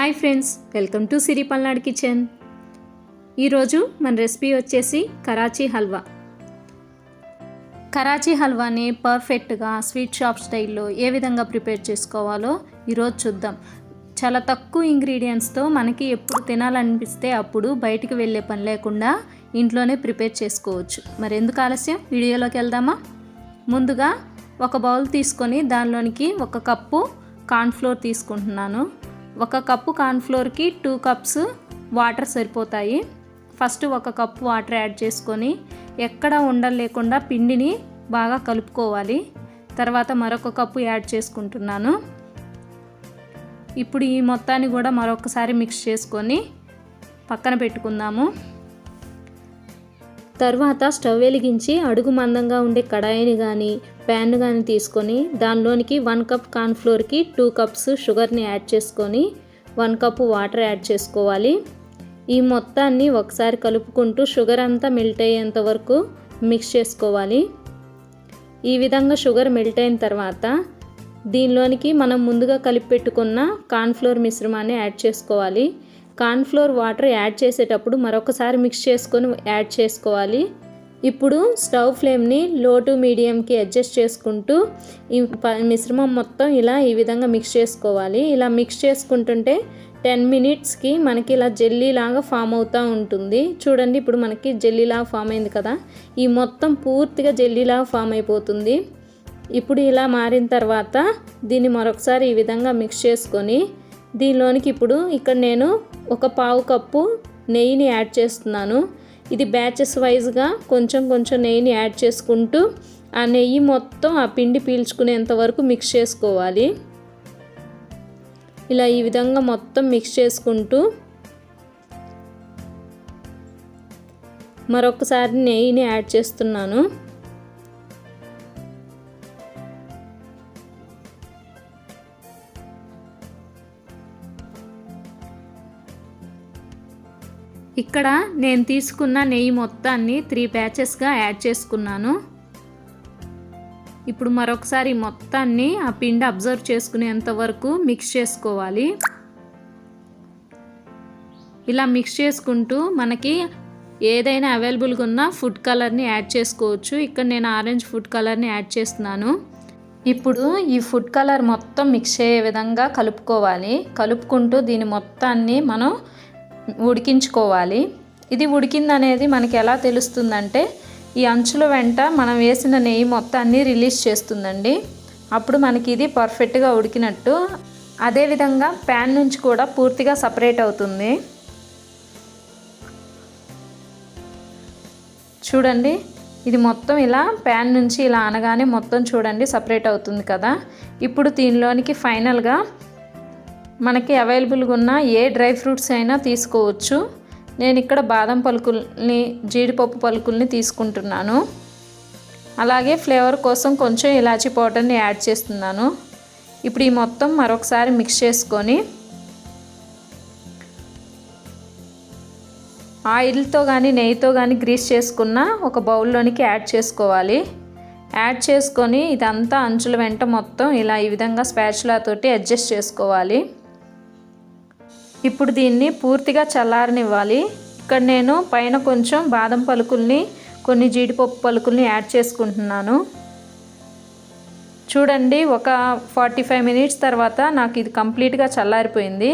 Hi friends welcome to Siri Palnadu kitchen. ఈరోజు మన recipe వచ్చేసి కరాచీ హల్వా. కరాచీ హల్వాని పర్ఫెక్ట్గా స్వీట్ షాప్ స్టైల్లో ఏ విధంగా ప్రిపేర్ చేసుకోవాలో ఈరోజు చూద్దాం. చాలా తక్కువ ఇంగ్రీడియంట్స్తో మనకి ఎప్పుడు తినాలనిపిస్తే అప్పుడు బయటికి వెళ్ళే పని లేకుండా ఇంట్లోనే ప్రిపేర్ చేసుకోవచ్చు. మరి ఎందుకు ఆలస్యం? వీడియోలోకి వెళ్దామా? ముందుగా ఒక బౌల్ తీసుకొని దానిలోనికి ఒక కప్పు కార్న్ఫ్లోర్ తీసుకుంటున్నాను. ఒక కప్పు కార్న్ఫ్లోర్కి టూ కప్స్ వాటర్ సరిపోతాయి. ఫస్ట్ ఒక కప్పు వాటర్ యాడ్ చేసుకొని ఎక్కడ ఉండలు లేకుండా పిండిని బాగా కలుపుకోవాలి. తర్వాత మరొక కప్పు యాడ్ చేసుకుంటున్నాను. ఇప్పుడు ఈ మొత్తాన్ని కూడా మరొకసారి మిక్స్ చేసుకొని పక్కన పెట్టుకుందాము. తర్వాత స్టవ్ వెలిగించి అడుగు మందంగా ఉండే కడాయిని కానీ ప్యాన్ కానీ తీసుకొని దానిలోనికి వన్ కప్ కార్న్ఫ్లోర్కి టూ కప్స్ షుగర్ని యాడ్ చేసుకొని వన్ కప్ వాటర్ యాడ్ చేసుకోవాలి. ఈ మొత్తాన్ని ఒకసారి కలుపుకుంటూ షుగర్ అంతా మెల్ట్ అయ్యేంత వరకు మిక్స్ చేసుకోవాలి. ఈ విధంగా షుగర్ మెల్ట్ అయిన తర్వాత దీనిలోనికి మనం ముందుగా కలిపి పెట్టుకున్న కార్న్ఫ్లోర్ మిశ్రమాన్ని యాడ్ చేసుకోవాలి. కార్న్ఫ్లోర్ వాటర్ యాడ్ చేసేటప్పుడు మరొకసారి మిక్స్ చేసుకొని యాడ్ చేసుకోవాలి. ఇప్పుడు స్టవ్ ఫ్లేమ్ని లో టు మీడియంకి అడ్జస్ట్ చేసుకుంటూ ఈ మిశ్రమం మొత్తం ఇలా ఈ విధంగా మిక్స్ చేసుకోవాలి. ఇలా మిక్స్ చేసుకుంటుంటే టెన్ మినిట్స్కి మనకి ఇలా జెల్లీలాగా ఫామ్ అవుతూ ఉంటుంది. చూడండి ఇప్పుడు మనకి జెల్లీలాగా ఫామ్ అయింది కదా. ఈ మొత్తం పూర్తిగా జెల్లీలాగా ఫామ్ అయిపోతుంది. ఇప్పుడు ఇలా మారిన తర్వాత దీన్ని మరొకసారి ఈ విధంగా మిక్స్ చేసుకొని దీనిలోనికి ఇప్పుడు ఇక్కడ నేను ఒక పావు కప్పు నెయ్యిని యాడ్ చేస్తున్నాను. ఇది బ్యాచెస్ వైజ్గా కొంచెం కొంచెం నెయ్యిని యాడ్ చేసుకుంటూ ఆ నెయ్యి మొత్తం ఆ పిండి పీల్చుకునేంత వరకు మిక్స్ చేసుకోవాలి. ఇలా ఈ విధంగా మొత్తం మిక్స్ చేసుకుంటూ మరొకసారి నెయ్యిని యాడ్ చేస్తున్నాను. ఇక్కడ నేను తీసుకున్న నెయ్యి మొత్తాన్ని త్రీ ప్యాచెస్గా యాడ్ చేసుకున్నాను. ఇప్పుడు మరొకసారి మొత్తాన్ని ఆ పిండి అబ్జర్వ్ చేసుకునేంత వరకు మిక్స్ చేసుకోవాలి. ఇలా మిక్స్ చేసుకుంటూ మనకి ఏదైనా అవైలబుల్గా ఉన్న ఫుడ్ కలర్ని యాడ్ చేసుకోవచ్చు. ఇక్కడ నేను ఆరెంజ్ ఫుడ్ కలర్ని యాడ్ చేస్తున్నాను. ఇప్పుడు ఈ ఫుడ్ కలర్ మొత్తం మిక్స్ అయ్యే విధంగా కలుపుకోవాలి. కలుపుకుంటూ దీని మొత్తాన్ని మనం ఉడికించుకోవాలి. ఇది ఉడికిందనేది మనకి ఎలా తెలుస్తుందంటే ఈ అంచుల వెంట మనం వేసిన నెయ్యి మొత్తాన్ని రిలీజ్ చేస్తుందండి. అప్పుడు మనకి ఇది పర్ఫెక్ట్గా ఉడికినట్టు. అదేవిధంగా ప్యాన్ నుంచి కూడా పూర్తిగా సపరేట్ అవుతుంది. చూడండి ఇది మొత్తం ఇలా ప్యాన్ నుంచి ఇలా అనగానే మొత్తం చూడండి సపరేట్ అవుతుంది కదా. ఇప్పుడు దీనిలోనికి ఫైనల్గా మనకి అవైలబుల్గా ఉన్న ఏ డ్రై ఫ్రూట్స్ అయినా తీసుకోవచ్చు. నేను ఇక్కడ బాదం పలుకుల్ని జీడిపప్పు పలుకుల్ని తీసుకుంటున్నాను. అలాగే ఫ్లేవర్ కోసం కొంచెం ఇలాచీ పౌడర్ని యాడ్ చేస్తున్నాను. ఇప్పుడు ఈ మొత్తం మరొకసారి మిక్స్ చేసుకొని ఆయిల్తో కానీ నెయ్యితో కానీ గ్రీస్ చేసుకున్న ఒక బౌల్లోనికి యాడ్ చేసుకోవాలి. యాడ్ చేసుకొని ఇదంతా అంచుల వెంట మొత్తం ఇలా ఈ విధంగా స్పాచులాతోటి అడ్జస్ట్ చేసుకోవాలి. ఇప్పుడు దీన్ని పూర్తిగా చల్లారనివ్వాలి. ఇక్కడ నేను పైన కొంచెం బాదం పలుకుల్ని కొన్ని జీడిపప్పు పలుకుల్ని యాడ్ చేసుకుంటున్నాను. చూడండి ఒక ఫార్టీ ఫైవ్ మినిట్స్ తర్వాత నాకు ఇది కంప్లీట్గా చల్లారిపోయింది.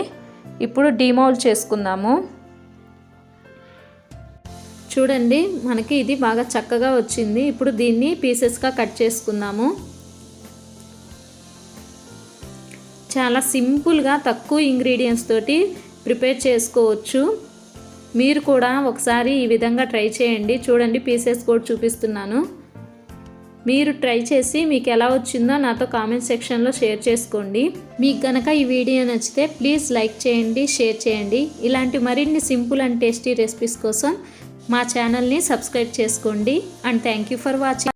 ఇప్పుడు డిమౌల్ చేసుకుందాము. చూడండి మనకి ఇది బాగా చక్కగా వచ్చింది. ఇప్పుడు దీన్ని పీసెస్గా కట్ చేసుకుందాము. చాలా సింపుల్గా తక్కువ ఇంగ్రీడియంట్స్ తోటి ప్రిపేర్ చేసుకోవచ్చు. మీరు కూడా ఒకసారి ఈ విధంగా ట్రై చేయండి. చూడండి పీసెస్ కూడా చూపిస్తున్నాను. మీరు ట్రై చేసి మీకు ఎలా వచ్చిందో నాతో కామెంట్ సెక్షన్లో షేర్ చేసుకోండి. మీకు గనక ఈ వీడియో నచ్చితే ప్లీజ్ లైక్ చేయండి షేర్ చేయండి. ఇలాంటి మరిన్ని సింపుల్ అండ్ టేస్టీ రెసిపీస్ కోసం మా ఛానల్ని సబ్స్క్రైబ్ చేసుకోండి. And thank you for watching.